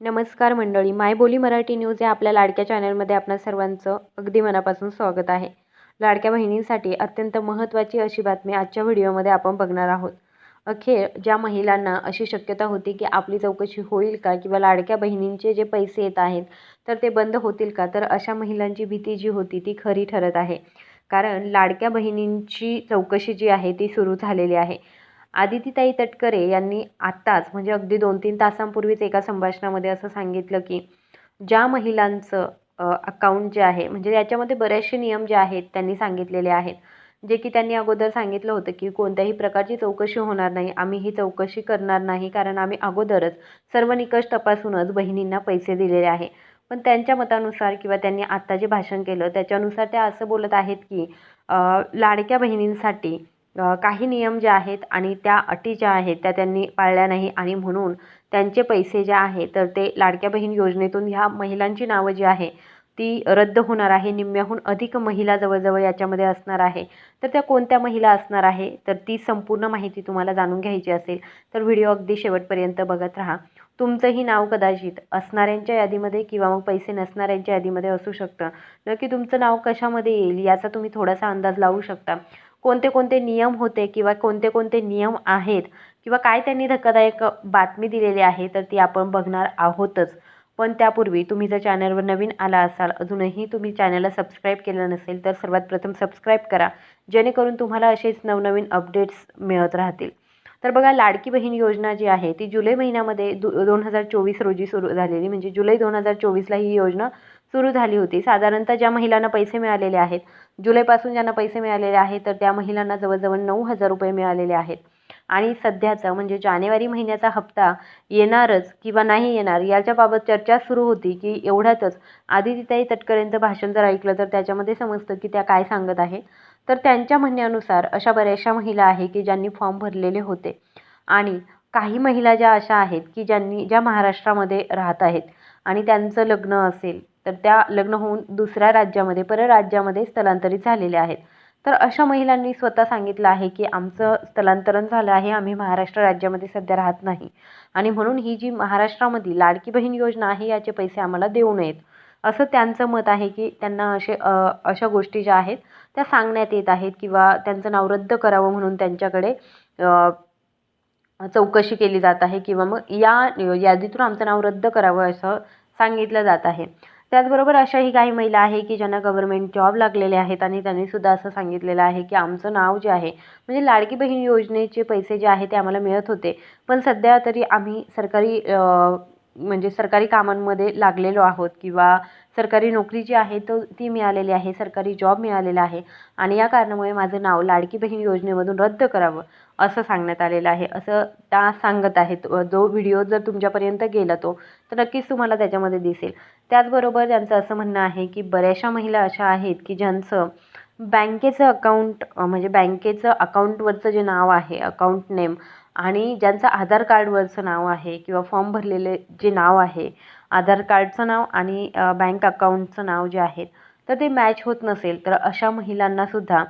नमस्कार मंडळी मायबोली मराठी न्यूज या आपल्या लाडक्या चॅनलमध्ये आपणा सर्वांचं अगदी मनापासून स्वागत आहे. लाडक्या बहिणींसाठी अत्यंत महत्त्वाची अशी बातमी आजच्या व्हिडिओमध्ये आपण बघणार आहोत. अखेर ज्या महिलांना अशी शक्यता होती की आपली चौकशी होईल का किंवा लाडक्या बहिणींचे जे पैसे येत आहेत तर ते बंद होतील का? तर अशा महिलांची भीती जी होती ती खरी ठरत आहे. कारण लाडक्या बहिणींची चौकशी जी आहे ती सुरू झालेली आहे. आदितीताई तटकरे यांनी आत्ताच म्हणजे अगदी दोन तीन तासांपूर्वीच एका संभाषणामध्ये असं सांगितलं की ज्या महिलांचं अकाउंट जे आहे म्हणजे याच्यामध्ये बरेचसे नियम जे आहेत त्यांनी सांगितलेले आहेत. जे की त्यांनी अगोदर सांगितलं होतं की कोणत्याही प्रकारची चौकशी होणार नाही आम्ही ही चौकशी करणार नाही कारण आम्ही अगोदरच सर्व निकष तपासूनच बहिणींना पैसे दिलेले आहे. पण त्यांच्या मतानुसार किंवा त्यांनी आत्ता जे भाषण केलं त्याच्यानुसार त्या असं बोलत आहेत की लाडक्या बहिणींसाठी काही नियम जे आहेत आणि त्या अटी ज्या आहेत त्या त्यांनी पाळल्या नाही आणि म्हणून त्यांचे पैसे जे आहे तर ते लाडक्या बहीण योजनेतून ह्या महिलांची नावं जी आहे ती रद्द होणार आहे. निम्म्याहून अधिक महिला जवळजवळ याच्यामध्ये असणार आहे. तर त्या कोणत्या महिला असणार आहे? तर ती संपूर्ण माहिती तुम्हाला जाणून घ्यायची असेल तर व्हिडिओ अगदी शेवटपर्यंत बघत राहा. तुमचंही नाव कदाचित असणाऱ्यांच्या यादीमध्ये किंवा मग पैसे नसणाऱ्यांच्या यादीमध्ये असू शकतं. नक्की तुमचं नाव कशामध्ये येईल याचा तुम्ही थोडासा अंदाज लावू शकता. कोणते कोणते नियम होते किंवा कोणते कोणते नियम आहेत किंवा काय त्यांनी धक्कादायक बातमी दिलेली आहे तर ती आपण बघणार आहोतच. पण त्यापूर्वी तुम्ही जर चॅनलवर नवीन आला असाल अजूनही तुम्ही चॅनलला सबस्क्राईब केलं नसेल तर सर्वात प्रथम सबस्क्राईब करा जेणेकरून तुम्हाला असेच नवनवीन अपडेट्स मिळत राहतील. तर बघा लाडकी बहीण योजना जी आहे ती जुलै महिन्यामध्ये दो दोन हजार चोवीस रोजी सुरू झालेली म्हणजे जुलै दोन हजार चोवीसला ही योजना सुरू झाली होती. साधारणतः ज्या महिलांना पैसे मिळालेले आहेत जुलैपासून ज्यांना पैसे मिळालेले आहेत तर त्या महिलांना जवळजवळ नऊ हजार रुपये मिळालेले आहेत. आणि सध्याचा म्हणजे जानेवारी महिन्याचा हप्ता येणारच किंवा नाही येणार याच्याबाबत चर्चा सुरू होती की एवढ्यातच आदितीताई तटकरेंचं भाषण जर ऐकलं तर त्याच्यामध्ये समजतं की त्या काय सांगत आहे तर त्यांच्या म्हणण्यानुसार अशा बऱ्याचशा महिला आहे की ज्यांनी फॉर्म भरलेले होते. आणि काही महिला ज्या अशा आहेत की ज्यांनी ज्या महाराष्ट्रामध्ये राहत आहेत आणि त्यांचं लग्न असेल तर त्या लग्न होऊन दुसऱ्या राज्यामध्ये परराज्यामध्ये स्थलांतरित झालेल्या आहेत. तर अशा महिलांनी स्वतः सांगितलं आहे की आमचं स्थलांतरण झालं आहे आम्ही महाराष्ट्र राज्यामध्ये सध्या राहत नाही. आणि म्हणून ही जी महाराष्ट्रामध्ये लाडकी बहीण योजना आहे याचे पैसे आम्हाला देऊ नयेत. असं त्यांचं मत आहे की त्यांना असे अशा गोष्टी ज्या आहेत त्या सांगण्यात येत आहेत किंवा त्यांचं नाव रद्द करावं म्हणून त्यांच्याकडे चौकशी केली जात आहे किंवा मग या यादीतून आमचं नाव रद्द करावं असं सांगितलं जात आहे. त्याचबरोबर अशाही काही महिला आहे की ज्यांना गव्हर्मेंट जॉब लागलेले आहेत आणि त्यांनीसुद्धा असं सांगितलेलं आहे की आमचं नाव जे आहे म्हणजे लाडकी बहीण योजनेचे पैसे जे आहे ते आम्हाला मिळत होते. पण सध्या तरी आम्ही सरकारी म्हणजे सरकारी कामांमध्ये लागलेलो आहोत किंवा सरकारी नोकरी जी आहे तो ती मिळालेली आहे सरकारी जॉब मिळालेला आहे आणि या कारणामुळे माझं नाव लाडकी बहीण योजनेमधून रद्द करावं असं सांगण्यात आलेलं आहे. असं त्या सांगत आहेत. जो व्हिडिओ जर तुमच्यापर्यंत गेला तो तर नक्कीच तुम्हाला त्याच्यामध्ये दिसेल. त्याचबरोबर त्यांचं असं म्हणणं आहे की बऱ्याचशा महिला अशा आहेत की ज्यांचं बँकेचं अकाउंट म्हणजे बँकेचं अकाउंटवरचं जे नाव आहे अकाउंट नेम आणि ज्यांचं आधार कार्डवरचं नाव आहे किंवा फॉर्म भरलेले जे नाव आहे आधार कार्डचं नाव आणि बँक अकाउंटचं नाव जे आहे तर ते मॅच होत नसेल तर अशा महिलांनासुद्धा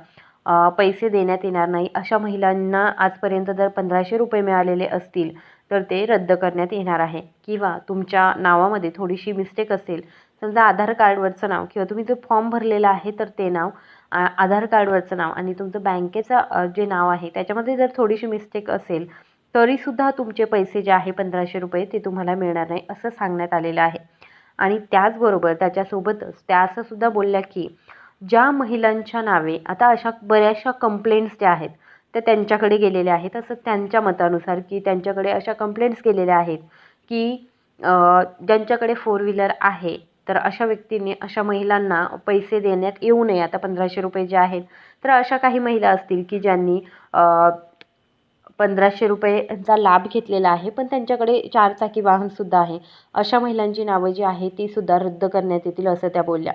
पैसे देण्यात येणार नाही. अशा महिलांना आजपर्यंत जर पंधराशे रुपये मिळालेले असतील तर ते रद्द करण्यात येणार आहे. किंवा तुमच्या नावामध्ये थोडीशी मिस्टेक असेल समजा आधार कार्डवरचं नाव किंवा तुम्ही जो फॉर्म भरलेला आहे तर ते नाव आधार कार्डवरचं नाव आणि तुमचं बँकेचं जे नाव आहे त्याच्यामध्ये जर थोडीशी मिस्टेक असेल तरीसुद्धा तुमचे पैसे जे आहे पंधराशे रुपये ते तुम्हाला मिळणार नाही असं सांगण्यात आलेलं आहे. आणि त्याचबरोबर त्याच्यासोबतच त्या असंसुद्धा बोलल्या की ज्या महिलांच्या नावे आता अशा बऱ्याचशा कंप्लेंट्स ज्या आहेत त्या त्यांच्याकडे गेलेल्या आहेत. असं त्यांच्या मतानुसार की त्यांच्याकडे अशा कंप्लेंट्स गेलेल्या आहेत की ज्यांच्याकडे फोर व्हीलर आहे तर अशा व्यक्तींनी अशा महिलांना पैसे देण्यात येऊ नये. आता पंधराशे रुपये जे आहेत तर अशा काही महिला असतील की ज्यांनी पंधराशे रुपयेचा लाभ घेतलेला आहे पण त्यांच्याकडे चारचाकी वाहनसुद्धा आहे. अशा महिलांची नावं जी आहे तीसुद्धा रद्द करण्यात येतील असं त्या बोलल्या.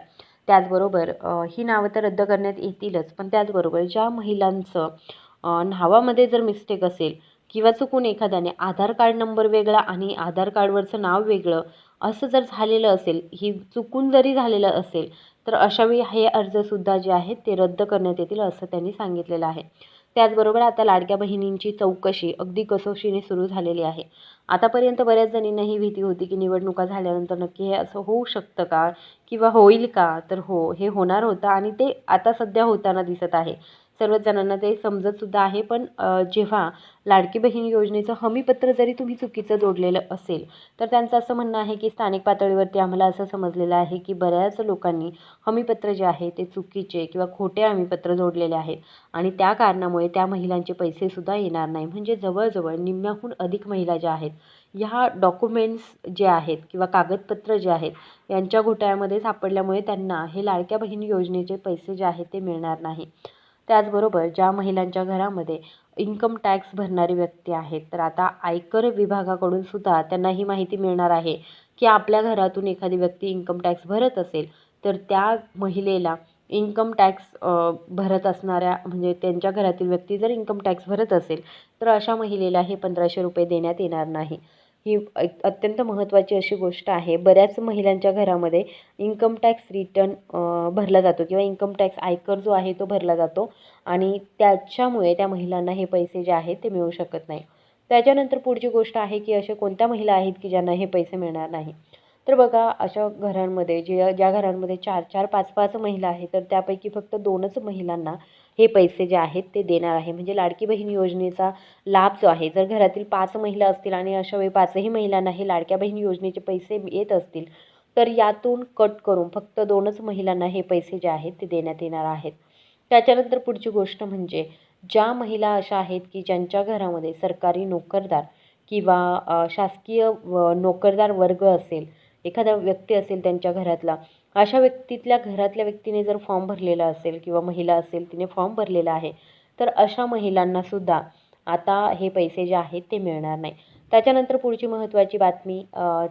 त्याचबरोबर ही नावं तर रद्द करण्यात येतीलच पण त्याचबरोबर ज्या महिलांचं नावामध्ये जर मिस्टेक असेल किंवा चुकून एखाद्याने आधार कार्ड नंबर वेगळा आणि आधार कार्डवरचं नाव वेगळं असं जर झालेलं असेल ही चुकून जरी झालेलं असेल तर अशावेळी हे अर्जसुद्धा जे आहेत ते रद्द करण्यात येतील असं त्यांनी सांगितलेलं आहे. त्याचबरोबर आता लाडक्या बहिणींची चौकशी अगदी कसोशीने सुरू झालेली आहे. आतापर्यंत बऱ्याच जणींना ही भीती होती की निवडणुका झाल्यानंतर नक्की हे असं होऊ शकतं का? किंवा होईल का? तर हो हे होणार होतं आणि ते आता सध्या होताना दिसत आहे. सर्वच जणांना ते समजतसुद्धा आहे. पण जेव्हा लाडकी बहीण योजनेचं हमीपत्र जरी तुम्ही चुकीचं जोडलेलं असेल तर त्यांचं असं म्हणणं आहे की स्थानिक पातळीवरती आम्हाला असं समजलेलं आहे की बऱ्याच लोकांनी हमीपत्र जे आहे ते चुकीचे किंवा खोटे हमीपत्र जोडलेले आहेत आणि त्या कारणामुळे त्या महिलांचे पैसेसुद्धा येणार नाही. म्हणजे जवळजवळ निम्म्याहून अधिक महिला ज्या आहेत ह्या डॉक्युमेंट्स जे आहेत किंवा कागदपत्र जे आहेत यांच्या घोटाळ्यामध्ये सापडल्यामुळे त्यांना हे लाडक्या बहीण योजनेचे पैसे जे आहेत ते मिळणार नाही. त्याचबरोबर ज्या महिलांच्या घरामध्ये इन्कम टॅक्स भरणारी व्यक्ती आहेत तर आता आयकर विभागाकडून सुद्धा त्यांना ही माहिती मिळणार आहे की आपल्या घरातून एखादी व्यक्ती इन्कम टॅक्स भरत असेल तर त्या महिलेला इन्कम टॅक्स भरत असणाऱ्या म्हणजे त्यांच्या घरातील व्यक्ती जर इन्कम टॅक्स भरत असेल तर अशा महिलेला हे पंधराशे रुपये देण्यात येणार नाही. ही अत्यंत महत्त्वाची अशी गोष्ट आहे. बऱ्याच महिलांच्या घरामध्ये इन्कम टॅक्स रिटर्न भरला जातो किंवा इन्कम टॅक्स आयकर जो आहे तो भरला जातो आणि त्याच्यामुळे त्या महिलांना हे पैसे जे आहेत ते मिळू शकत नाही. त्याच्यानंतर पुढची गोष्ट आहे की अशा कोणत्या महिला आहेत की ज्यांना हे पैसे मिळणार नाही? तर बघा अशा घरांमध्ये जे ज्या घरांमध्ये चार चार पाच पाच महिला आहेत तर त्यापैकी फक्त दोनच महिलांना हे पैसे जे आहेत ते देणार आहे. म्हणजे लाडकी बहीण योजनेचा लाभ जो आहे जर घरातील पाच महिला असतील आणि अशा वेळी पाचही महिलांना हे लाडक्या बहीण योजनेचे पैसे येत असतील तर यातून कट करून फक्त दोनच महिलांना हे पैसे जे आहेत ते देण्यात येणार आहेत. त्याच्यानंतर पुढची गोष्ट म्हणजे ज्या महिला अशा आहेत की ज्यांच्या घरामध्ये सरकारी नोकरदार किंवा शासकीय नोकरदार वर्ग असेल एखादा व्यक्ती असेल त्यांच्या घरातला अशा व्यक्तीतल्या घरातल्या व्यक्तीने जर फॉर्म भरलेला असेल किंवा महिला असेल तिने फॉर्म भरलेला आहे तर अशा महिलांना सुद्धा आता हे पैसे जे आहेत ते मिळणार नाही. त्याच्यानंतर पुढची महत्त्वाची बातमी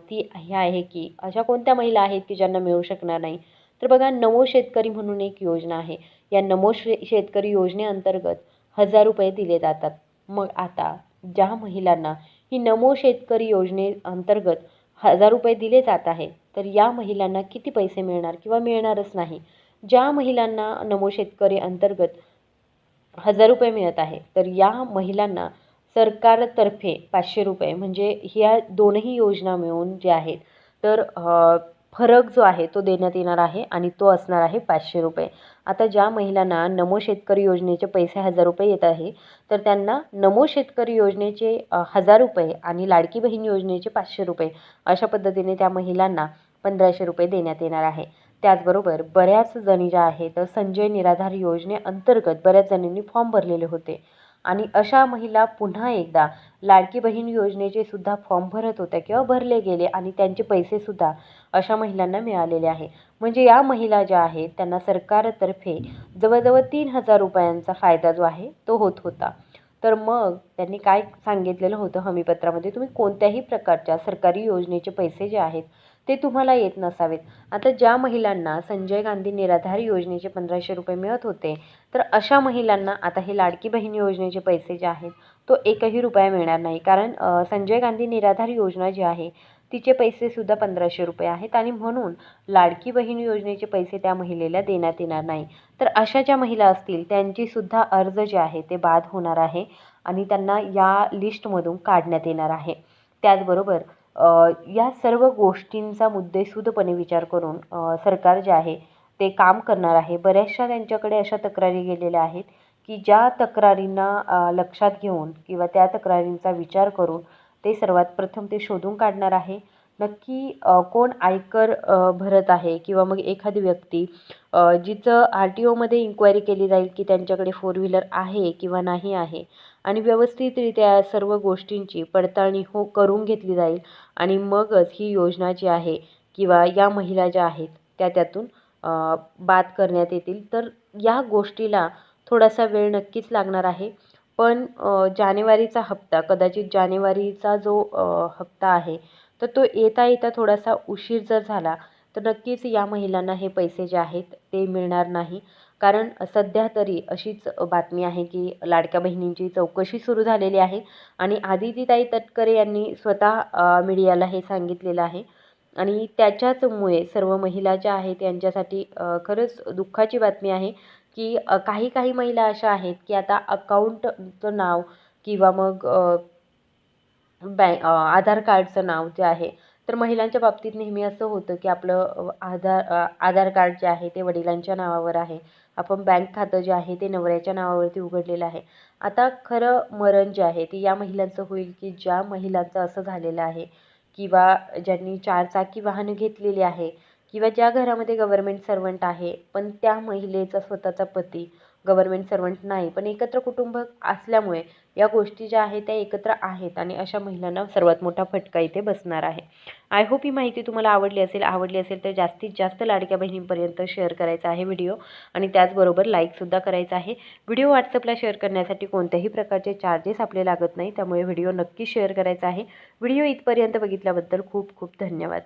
ती ही आहे की अशा कोणत्या महिला आहेत की ज्यांना मिळू शकणार नाही? तर बघा नमो शेतकरी म्हणून एक योजना आहे. या नमो शे शेतकरी योजनेअंतर्गत हजार रुपये दिले जातात. मग आता ज्या महिलांना ही नमो शेतकरी योजनेअंतर्गत हजार रुपये दिले जात आहे तर या महिलांना किती पैसे मिळणार किंवा मिळणारच नाही? ज्या महिलांना नमो शेतकरी अंतर्गत हजार रुपये मिळत आहे तर या महिलांना सरकारतर्फे पाचशे रुपये म्हणजे ह्या दोनही योजना मिळून जे आहेत तर फरक जो आहे तो देण्यात येणार आहे आणि तो असणार आहे पाचशे रुपये. आता ज्या महिलांना नमो शेतकरी योजनेचे पैसे हजार रुपये येत आहे तर त्यांना नमो शेतकरी योजनेचे हजार रुपये आणि लाडकी बहीण योजनेचे पाचशे रुपये अशा पद्धतीने त्या महिलांना पंधराशे रुपये देण्यात येणार आहे. त्याचबरोबर बऱ्याच जणी ज्या आहेत संजय निराधार योजनेअंतर्गत बऱ्याच जणींनी फॉर्म भरलेले होते. आणि अशा महिला पुन्हा एकदा लाडकी बहीण योजनेचे सुद्धा फॉर्म भरत होत्या किंवा भरले गेले आणि त्यांचे पैसेसुद्धा अशा महिलांना मिळालेले आहे. म्हणजे या महिला ज्या आहेत त्यांना सरकारतर्फे जवळजवळ तीन हजार रुपयांचा फायदा जो आहे तो होत होता. तर मग त्यांनी काय सांगितलेलं होतं हमीपत्रामध्ये? तुम्ही कोणत्याही प्रकारच्या सरकारी योजनेचे पैसे जे आहेत ते तुम्हाला येत नसावेत. आता ज्या महिलांना संजय गांधी निराधार योजनेचे पंधराशे रुपये मिळत होते तर अशा महिलांना आता हे लाडकी बहीण योजनेचे पैसे जे आहेत तो एकही रुपया मिळणार नाही. कारण संजय गांधी निराधार योजना जी आहे तिचे पैसेसुद्धा पंधराशे रुपये आहेत आणि म्हणून लाडकी बहीण योजनेचे पैसे त्या महिलेला देण्यात येणार नाही. तर अशा ज्या महिला असतील त्यांचीसुद्धा अर्ज जे आहे ते बाद होणार आहे आणि त्यांना या लिस्टमधून काढण्यात येणार आहे. त्याचबरोबर या सर्व गोष्टींचा मुद्देसूदपणे विचार करून सरकार जे आहे ते काम करणार आहे. बऱ्याचशा त्यांच्याकडे अशा तक्रारी गेलेल्या आहेत की ज्या तक्रारींना लक्षात घेऊन किंवा त्या तक्रारींचा विचार करून ते सर्वात प्रथम ते शोधून काढणार आहे. नक्की कोण आयकर भरत आहे किंवा मग एखादी व्यक्ती जिचं आर टी ओमध्ये इन्क्वायरी केली जाईल की त्यांच्याकडे फोर व्हीलर आहे किंवा नाही आहे आणि व्यवस्थितरित्या सर्व गोष्टींची पडताळणी हो करून घेतली जाईल आणि मगच ही योजना जी आहे किंवा या महिला ज्या आहेत त्या त्यातून बाद करण्यात येतील. तर या गोष्टीला थोडासा वेळ नक्कीच लागणार आहे. पण जानेवारीचा हप्ता कदाचित जानेवारीचा जो हप्ता आहे तर तो येता येता थोडासा उशीर जर झाला तर नक्कीच या महिलांना हे पैसे जे आहेत ते मिळणार नाही. कारण सध्या तरी अशीच बातमी आहे की लाडक्या बहिणींची चौकशी सुरू झालेली आहे आणि आदितीताई तटकरे यांनी स्वतः मीडियाला हे सांगितलेलं आहे. आणि त्याच्याचमुळे सर्व महिला ज्या आहेत यांच्यासाठी खरंच दुःखाची बातमी आहे की काही काही महिला अशा आहेत की आता अकाउंटचं नाव किंवा मग बँक आधार कार्डचं नाव जे आहे तर महिलांच्या बाबतीत नेहमी असं होतं की आपलं आधार आधार कार्ड जे आहे ते वडिलांच्या नावावर आहे. आपण बँक खातं जे आहे ते नवऱ्याच्या नावावरती उघडलेलं आहे. आता खरं मरण जे आहे ते या महिलांचं होईल की ज्या महिलांचं असं झालेलं आहे किंवा ज्यांनी चारचाकी वाहनं घेतलेली आहे किंवा ज्या घरामध्ये गव्हर्मेंट सर्वंट आहे पण त्या महिलेचा स्वतःचा पती गव्हर्मेंट सर्वंट नाही. पण एकत्र कुटुंब असल्यामुळे या गोष्टी ज्या आहेत त्या एकत्र आहेत आणि अशा महिलांना सर्वात मोठा फटका इथे बसणार आहे. आय होप ही माहिती तुम्हाला आवडली असेल आवडली असेल तर जास्तीत जास्त लाडक्या बहिणींपर्यंत शेअर करायचा आहे व्हिडिओ आणि त्याचबरोबर लाईकसुद्धा करायचा आहे. व्हिडिओ व्हॉट्सअपला शेअर करण्यासाठी कोणत्याही प्रकारचे चार्जेस आपले लागत नाही त्यामुळे व्हिडिओ नक्की शेअर करायचा आहे. व्हिडिओ इथपर्यंत बघितल्याबद्दल खूप खूप धन्यवाद.